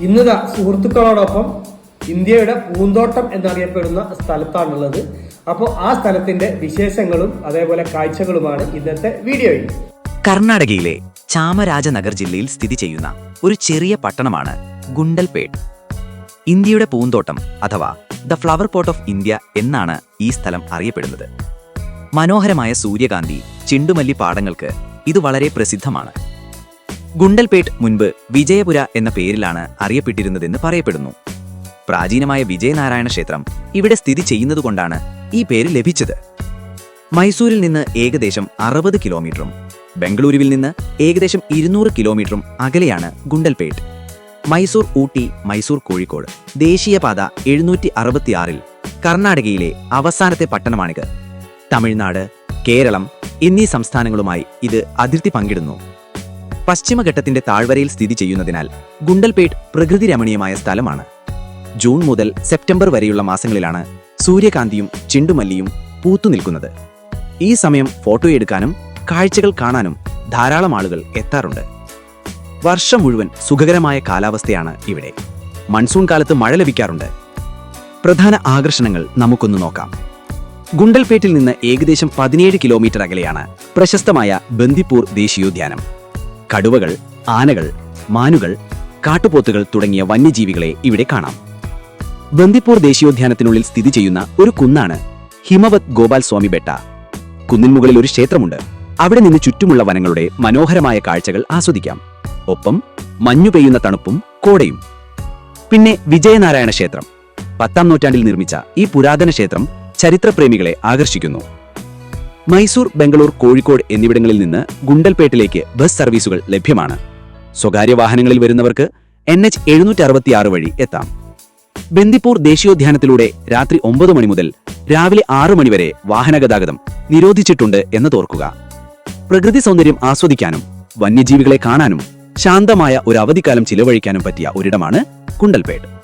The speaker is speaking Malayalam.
ഇന്ന് സുഹൃത്തുക്കളോടൊപ്പം ഇന്ത്യയുടെ പൂന്തോട്ടം എന്നറിയപ്പെടുന്ന സ്ഥലത്താണുള്ളത്. അപ്പോൾ ആ സ്ഥലത്തിന്റെ വിശേഷങ്ങളും അതേപോലെ കാഴ്ചകളുമാണ് ഇന്നത്തെ വീഡിയോയിൽ. കർണാടകയിലെ ചാമരാജനഗർ ജില്ലയിൽ സ്ഥിതി ചെയ്യുന്ന ഒരു ചെറിയ പട്ടണമാണ് ഗുണ്ടൽപേട്ട്. ഇന്ത്യയുടെ പൂന്തോട്ടം അഥവാ the flower pot of India എന്നാണ് ഈ സ്ഥലം അറിയപ്പെടുന്നത്. മനോഹരമായ സൂര്യകാന്തി ചിണ്ടുമല്ലി പാടങ്ങൾക്ക് ഇത് വളരെ പ്രസിദ്ധമാണ്. ഗുണ്ടൽപേട്ട് മുൻപ് വിജയപുര എന്ന പേരിലാണ് അറിയപ്പെട്ടിരുന്നതെന്ന് പറയപ്പെടുന്നു. പ്രാചീനമായ വിജയനാരായണ ക്ഷേത്രം ഇവിടെ സ്ഥിതി ചെയ്യുന്നതുകൊണ്ടാണ് ഈ പേര് ലഭിച്ചത്. മൈസൂരിൽ നിന്ന് ഏകദേശം അറുപത് കിലോമീറ്ററും ബംഗളൂരുവിൽ നിന്ന് ഏകദേശം ഇരുന്നൂറ് കിലോമീറ്ററും അകലെയാണ് ഗുണ്ടൽപേട്ട്. മൈസൂർ ഊട്ടി മൈസൂർ കോഴിക്കോട് ദേശീയപാത എഴുന്നൂറ്റി അറുപത്തിയാറിൽ കർണാടകയിലെ അവസാനത്തെ പട്ടണമാണിത്. തമിഴ്നാട് കേരളം എന്നീ സംസ്ഥാനങ്ങളുമായി ഇത് അതിർത്തി പങ്കിടുന്നു. പശ്ചിമഘട്ടത്തിന്റെ താഴ്വരയിൽ സ്ഥിതി ചെയ്യുന്നതിനാൽ ഗുണ്ടൽപേട്ട് പ്രകൃതി രമണീയമായ സ്ഥലമാണ്. ജൂൺ മുതൽ സെപ്റ്റംബർ വരെയുള്ള മാസങ്ങളിലാണ് സൂര്യകാന്തിയും ചിണ്ടുമല്ലിയും പൂത്തുനിൽക്കുന്നത് ഈ സമയം ഫോട്ടോ എടുക്കാനും കാഴ്ചകൾ കാണാനും ധാരാളം ആളുകൾ എത്താറുണ്ട്. വർഷം മുഴുവൻ സുഖകരമായ കാലാവസ്ഥയാണ് ഇവിടെ. മൺസൂൺ കാലത്ത് മഴ ലഭിക്കാറുണ്ട്. പ്രധാന ആകർഷണങ്ങൾ നമുക്കൊന്ന് നോക്കാം. ഗുണ്ടൽപേട്ടിൽ നിന്ന് ഏകദേശം പതിനേഴ് കിലോമീറ്റർ അകലെയാണ് പ്രശസ്തമായ ബന്ദിപ്പൂർ ദേശീയോദ്യാനം. കടുവകൾ ആനകൾ മാനുകൾ കാട്ടുപോത്തുകൾ തുടങ്ങിയ വന്യജീവികളെ ഇവിടെ കാണാം. ബന്ദിപ്പൂർ ദേശീയോദ്യാനത്തിനുള്ളിൽ സ്ഥിതി ചെയ്യുന്ന ഒരു കുന്നാണ് ഹിമവത് ഗോപാൽ സ്വാമി ബെട്ട. കുന്നിൻ മുകളിൽ ഒരു ക്ഷേത്രമുണ്ട്. അവിടെ നിന്ന് ചുറ്റുമുള്ള വനങ്ങളുടെ മനോഹരമായ കാഴ്ചകൾ ആസ്വദിക്കാം. ഒപ്പം മഞ്ഞു പെയ്യുന്ന തണുപ്പും കോടയും. പിന്നെ വിജയനാരായണ ക്ഷേത്രം. പത്താം നൂറ്റാണ്ടിൽ നിർമ്മിച്ച ഈ പുരാതന ക്ഷേത്രം ചരിത്രപ്രേമികളെ ആകർഷിക്കുന്നു. മൈസൂർ ബംഗളൂർ കോഴിക്കോട് എന്നിവിടങ്ങളിൽ നിന്ന് ഗുണ്ടൽപേട്ടിലേക്ക് ബസ് സർവീസുകൾ ലഭ്യമാണ്. സ്വകാര്യ വാഹനങ്ങളിൽ വരുന്നവർക്ക് എൻ എച്ച് എഴുന്നൂറ്റി അറുപത്തിയാറ് വഴി എത്താം. ബന്ദിപ്പൂർ ദേശീയോദ്യാനത്തിലൂടെ രാത്രി ഒമ്പത് മണി മുതൽ രാവിലെ ആറു മണിവരെ വാഹനഗതാഗതം നിരോധിച്ചിട്ടുണ്ട് എന്ന് തോർക്കുക. പ്രകൃതി സൗന്ദര്യം ആസ്വദിക്കാനും വന്യജീവികളെ കാണാനും ശാന്തമായ ഒരു അവധിക്കാലം ചിലവഴിക്കാനും പറ്റിയ ഒരിടമാണ് കുണ്ടൽപേട്ട്